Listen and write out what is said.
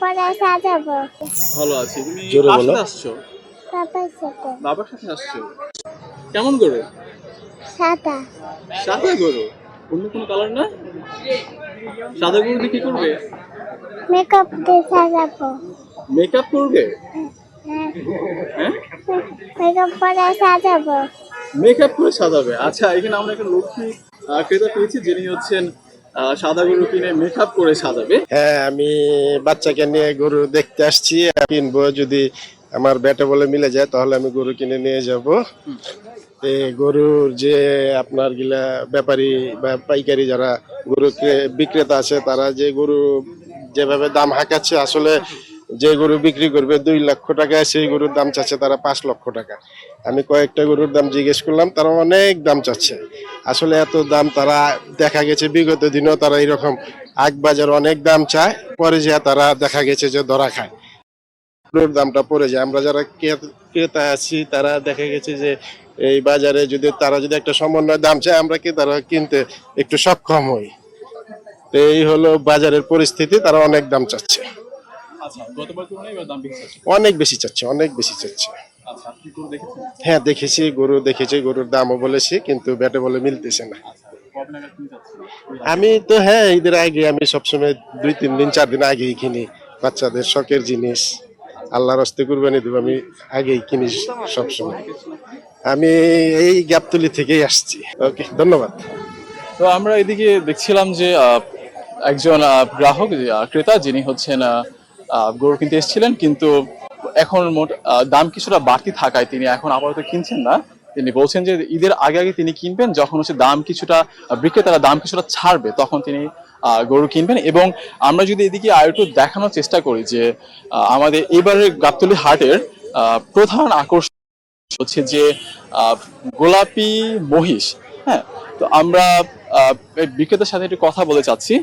করে সাজাবো। ভালো আছি। তুমি জোরে বলো। আসছো? বাবার সাথে। বাবার সাথে আসছো? কেমন গরু? সাদা। সাদা গরু? অন্য কোনো কালার না? সাদা গরু দিয়ে কি করবে? মেকআপ দিয়ে সাজাবো। মেকআপ করবে? হ্যাঁ। হ্যাঁ? মেকআপ করে সাজাবো। মেকআপ করে সাজাবে। আচ্ছা এখানে আমরা একটা লক্ষ্মী ক্রেতা পেয়েছি যিনি হচ্ছেন সাদা গরু কিনে মেকআপ করে সাজাবে। হ্যাঁ আমি বাচ্চাকে নিয়ে গরু দেখতে আসছি। কিনবো যদি আমার ব্যাটে বলে মিলে যায় তাহলে আমি গরু কিনে নিয়ে যাব। এই গরুর যে আপনার গিলা ব্যাপারী বা পাইকারি যারা গরু বিক্রেতা আছে তারা যে গরু যেভাবে দাম হাঁকাচ্ছে আসলে যে গরু বিক্রি করবে দুই লক্ষ টাকায় সেই গরুর দাম চাচ্ছে তারা পাঁচ লক্ষ টাকা। আমি কয়েকটা গরুর দাম জিজ্ঞেস করলাম, তারা অনেক দাম চাচ্ছে। আসলে এত দাম তারা দেখা গেছে, বিগত দিনেও তারা এরকম আগ বাজার অনেক দাম চায়, পরে যা তারা দেখা গেছে যে ধরা খায়। গরুর দামটা পড়ে যায়। আমরা যারা ক্রে- ক্রেতা আছি, তারা দেখা গেছে যে এই বাজারে যদি তারা যদি একটা সমন্বয় দাম চায়, আমরা কি তারা কিনতে একটু সক্ষম হই। এই হলো বাজারের পরিস্থিতি, তারা অনেক দাম চাচ্ছে। অনেক বেশি চাচ্ছে অনেক বেশি চাচ্ছে। আচ্ছা হ্যাঁ দেখেছি গরু দেখেছি গরুর দামও বলেছি কিন্তু ব্যাটে বলে মিলতেছে না। আচ্ছা আমি তো হ্যাঁ ঈদের আগে আমি সবসময় দুই তিন দিন চার দিন আগেই কিনি বাচ্চাদের শখের জিনিস। আল্লাহর হস্তে কুরবানি দেবো আমি আগেই কিনি সবসময়। আমি এই গ্যাপতলি থেকেই আসছি। ওকে ধন্যবাদ। তো আমরা এদিকে দেখছিলাম যে একজন গ্রাহক ক্রেতা যিনি হচ্ছেন গরু কিনতে এসেছিলেন, কিন্তু এখন মোট দাম কিছুটা বাড়তি থাকায় তিনি এখন আপাতত কিনছেন না। তিনি বলছেন যে ঈদের আগে আগে তিনি কিনবেন, যখন হচ্ছে দাম কিছুটা বিক্রেতারা দাম কিছুটা ছাড়বে, তখন তিনি গরু কিনবেন। এবং আমরা যদি এদিকে আর একটু দেখানোর চেষ্টা করি যে আমাদের এবারের গাবতলি হাটের প্রধান আকর্ষণ হচ্ছে যে গোলাপি মহিষ হ্যাঁ? তো আমরা বিক্রেতার সাথে একটু কথা বলে চাচ্ছি।